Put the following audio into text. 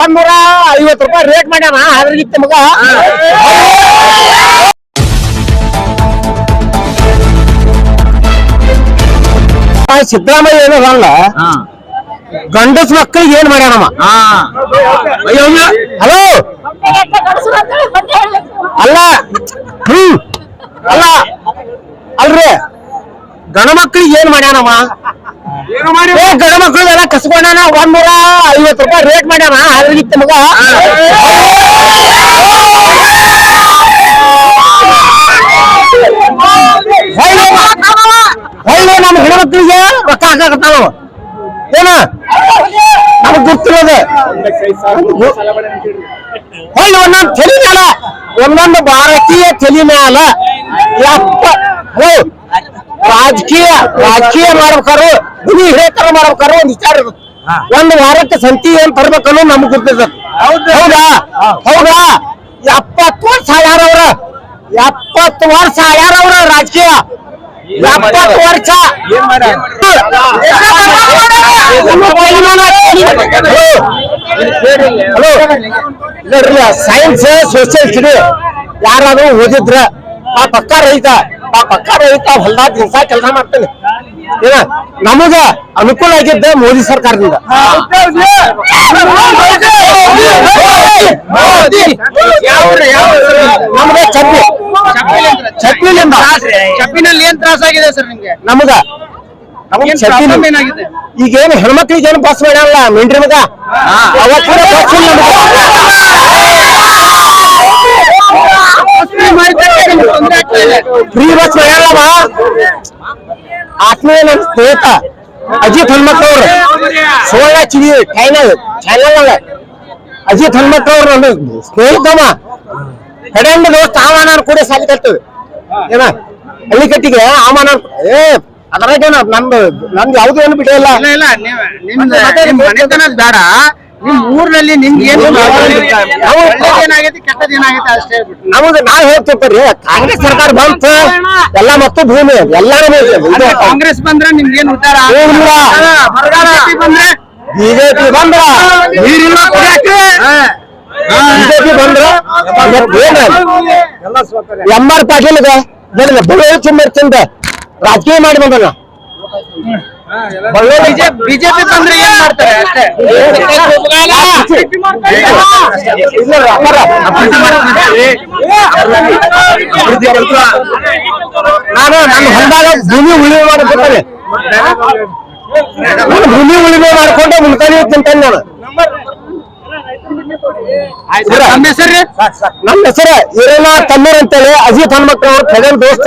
ಒಂದೂರ ಐವತ್ತು ರೂಪಾಯಿ ರೇಟ್ ಮಾಡ್ಯಾನ. ಅದ್ರಗಿತ್ತ ಮಗ. ಸಿದ್ದರಾಮಯ್ಯ ಏನದಲ್ಲ ಗಂಡಸ್ ಮಕ್ಕಳಿಗೆ ಏನ್ ಮಾಡ್ಯಾನಮ್ಮ ಹಲೋ? ಅಲ್ಲ. ಹ್ಮ್. ಅಲ್ಲ. ಅಲ್ರಿ. ಗಣ ಮಕ್ಕಳಿಗೆ ಏನ್ ಮಾಡ್ಯಾನಮ್ಮ ಮಕ್ಕಳು ಮಕ್ಕಳಿಗೆಲ್ಲ ಕಸ್ಕೊಂಡಾನ ಒಂದೂರ ಐವತ್ತು ರೂಪಾಯಿ ರೇಟ್ ಮಾಡ್ಯಾನ ಅದ್ರಗಿತ್ತ ಮಗ. ಹೊಳ್ಳಿ ನಮ್ಮ ಹೆಣ್ಮಕ್ಳಿಗೆ ರೊಕ್ಕ ಹಾಕಾಕತ್ತಾವ. ಏನ? ನಮಗ್ ಗೊತ್ತಿರೋದು. ಹೊಳ್ಳಿ ಒಂದೊಂದು ತಲೆ ಮ್ಯಾಲ, ಒಂದೊಂದು ಭಾರತೀಯ ತಲೆ ಮ್ಯಾಲ ಯಪ್ಪ ಹಲೋ ರಾಜಕೀಯ ರಾಜಕೀಯ ಮಾಡ್ಬೇಕಾರು ಗುರಿ ಹಿರೇತರ ಮಾಡ್ಬೇಕಾರು ಒಂದ್ ವಿಚಾರ ಇರುತ್ತೆ. ಒಂದು ವಾರಕ್ಕೆ ಸಂತಿ ಏನ್ ತರ್ಬೇಕನ್ನೋ ನಮ್ಗ್ ಗೊತ್ತಿರ್ತದೆ. ಹೌದಾ. ಹೌದಾ? ಎಪ್ಪತ್ತು ವರ್ಷ ಆಗ್ಯಾರವ್ರ. ಎಪ್ಪತ್ತು ವರ್ಷ ಆಗ್ಯಾರವ್ರ ರಾಜಕೀಯ. ಎಪ್ಪತ್ತು ವರ್ಷ. ಹಲೋ? ಸೈನ್ಸ್ ಸೋಷಿಯಲ್ ಸ್ಟಡಿ ಯಾರಾದ್ರೂ ಓದಿದ್ರ ಆ ಪಕ್ಕ ರೈತ ಆ ಪಕ್ಕ ರೈತ ಹೊಲ್ದಾಗ ದಿವಸ ಕೆಲಸ ಮಾಡ್ತಾನೆ. ಏನ? ನಮಗ ಅನುಕೂಲ ಆಗಿದ್ದ ಮೋದಿ ಸರ್ಕಾರದಿಂದ. ನಮಗೆ ಚಪ್ಪಿ ಚಪ್ಪಿಲಿಂದ ಚಪ್ಪಿನಲ್ಲಿ ಏನ್ ತ್ರಾಸ ಆಗಿದೆ ಸರ್ ನಿಮ್ಗೆ? ನಮಗ. ನಮಗ್? ಈಗೇನು ಹೆಣ್ಮಕ್ಳಿಗೆ ಏನು ಬಸ್ ಮಾಡಲ್ಲ ಮಿಂಡ್ರಿ ಮಗ? ಅವತ್ತು ಬಸ್ ಇಲ್ಲ ಫ್ರೀ ಬಸ್ ಹೇಳವ ಆತ್ಮೀಯ ನನ್ನ ಸ್ನೇಹಿತ ಅಜಿತ್ ಹನುಮಕ್ಕವ್ರು ಸೋಳ ಚಿವಿ ಚಾನಲ್ ಚಾನಲ್ ಅಲ್ಲ ಅಜಿತ್ ಹನುಮಕ್ಕವ್ರು ನನ್ನ ಸ್ನೇಹಿತಮ್ಮ ಕಡೆಯಿಂದ ದೋಸ್ತ ನಾನು ಕೂಡ ಸಾಲಿ ಕಟ್ತೀವಿ ಏನ? ಹಳ್ಳಿ ಕಟ್ಟಿಗೆ ನಾನು ಏ ಅದರಾಗೇನ ನಮ್ದು ನಂದು ಯಾವ್ದು ಏನು ನಿಮ್ದು ನಿಮ್ ಬೇಡ. ನಿಮ್ ಊರ್ನಲ್ಲಿ ನಿಮ್ಗೆ ಏನು ಏನಾಗೈತಿ ಕೆಟ್ಟದ್ ಏನಾಗೈತಿ ಅಷ್ಟೇ ನಮಗ ನಾವ್ ಹೇಳ್ತಿರ್ತೀರಿ ಕಾಂಗ್ರೆಸ್ ಸರ್ಕಾರ ಬಂತು. ಎಲ್ಲಾ ಮತ್ತು ಭೂಮಿ. ಎಲ್ಲಾನು ಕಾಂಗ್ರೆಸ್ ಬಂದ್ರೆ ನಿಮ್ಗೇನ್ ಏನ್ ಉದ್ದಾರ ಬಂದ್ರೆ? ಬಿಜೆಪಿ ಬಂದ್ರ? ನೀರಿಲ್ಲ ಕುಡ್ಯಾಕ ಬಿಜೆಪಿ ಬಂದ್ರ? ಎಂ ಆರ್ ಪಾಟೀಲ್ ಬಡವ ತುಂಬ ತಿಂದ ರಾಜಕೀಯ ಮಾಡಿ ಬಂದಲ್ಲ ಬಳ್ಳೊಳ್ಳಿ ಬಿಜೆಪಿ ಬಂದ್ರೆ ಏನ್ ಮಾಡ್ತಾರೆ ಅಷ್ಟೇ ಇಲ್ಲ, ಅಮರ. ನಾನು ನನ್ನ ಹೊಲದಾಗ ಭೂಮಿ ಉಳಿಮೆ ಮಾಡ್ಕೊತಾನೆ ನಾನು ಭೂಮಿ ಉಳಿಮೆ ಮಾಡ್ಕೊಂಡು ಮುಲ್ತಾನೆ ತಿಂತಾನೆ ನಾನು ನಮ್ಮ ಹೆಸರು ನನ್ನ ಹೆಸರು ಇರೇನಾ ತಮ್ಮೀರ್ ಅಂತೇಳಿ ಅಜಿತ್ ಹನುಮಕ್ಕ ಅವ್ರ ಕಡೆಯ ದೋಸ್ತ